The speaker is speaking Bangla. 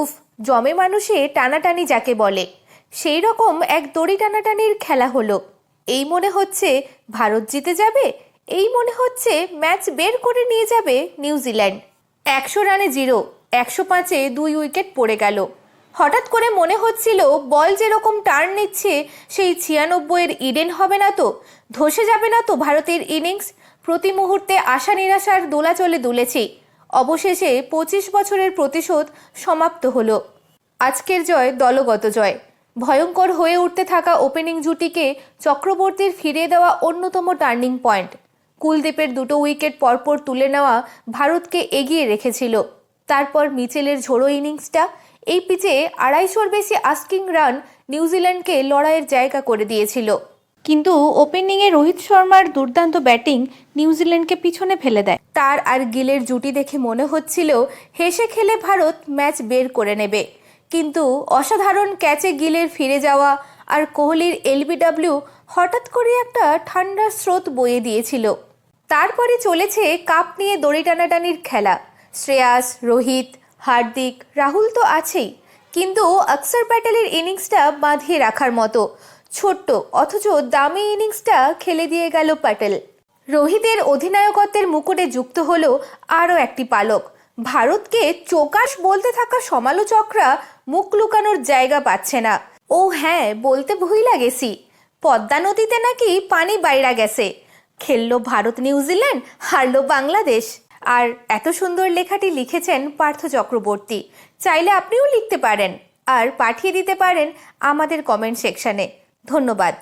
উফ, জমে মানুষে টানাটানি যাকে বলে। সেই রকম এক দড়ি টানাটানির খেলা হলো। এই মনে হচ্ছে ভারত জিতে যাবে, এই মনে হচ্ছে ম্যাচ বের করে নিয়ে যাবে নিউজিল্যান্ড। একশো রানে জিরো, একশো পাঁচে দুই উইকেট পড়ে গেল। হঠাৎ করে মনে হচ্ছিল বল যেরকম টার্ন নিচ্ছে, সেই ছিয়ানব্বইয়ের ইডেন হবে না তো, ধসে যাবে না তো ভারতের ইনিংস। প্রতি মুহূর্তে আশা নিরাশার দোলাচলে দুলেছি। অবশেষে পঁচিশ বছরের প্রতিশোধ সমাপ্ত হলো। আজকের জয় দলগত জয়। ভয়ঙ্কর হয়ে উঠতে থাকা ওপেনিং জুটিকে চক্রবর্তীর ফিরিয়ে দেওয়া অন্যতম টার্নিং পয়েন্ট কুলদীপের দুটো উইকেট পরপর তুলে নেওয়া ভারতকে এগিয়ে রেখেছিল। তারপর মিচেলের ঝোড়ো ইনিংসটা, এই পিচে আড়াইশোর বেশি আস্কিং রান নিউজিল্যান্ডকে লড়াইয়ের জায়গা করে দিয়েছিল। কিন্তু ওপেনিংয়ে রোহিত শর্মার দুর্দান্ত ব্যাটিং নিউজিল্যান্ডকে পিছনে ফেলে দেয়। তার আর গিলের জুটি দেখে মনে হচ্ছিল, হেসে খেলে ভারত ম্যাচ বের করে নেবে। কিন্তু অসাধারণ ক্যাচে গিলের ফিরে যাওয়া আর কোহলির এলবিডব্লিউ হঠাৎ করে একটা ঠান্ডা স্রোত বয়ে দিয়েছিল। তারপরে চলেছে কাপ নিয়ে দড়ি টানাটানির খেলা। শ্রেয়াস, রোহিত, হার্দিক, রাহুল তো আছেই। কিন্তু অক্ষর প্যাটেলের ইনিংসটা বাঁধিয়ে রাখার মতো। ছোট্ট, অথচ দামি ইনিংসটা খেলে দিয়ে গেল প্যাটেল। রোহিতের অধিনায়কত্বের মুকুটে যুক্ত হলো আরও একটি পালক। ভারতকে চোকাশ বলতে থাকা সমালোচকরা মুখ লুকানোর জায়গা পাচ্ছে না। ও হ্যাঁ বলতে ভুইলা গেছি পদ্মা নদীতে নাকি পানি বাইরা গেছে। খেললো ভারত নিউজিল্যান্ড, হারলো বাংলাদেশ। আর এত সুন্দর লেখাটি লিখেছেন পার্থ চক্রবর্তী। চাইলে আপনিও লিখতে পারেন। আর পাঠিয়ে দিতে পারেন আমাদের কমেন্ট সেকশনে ধন্যবাদ।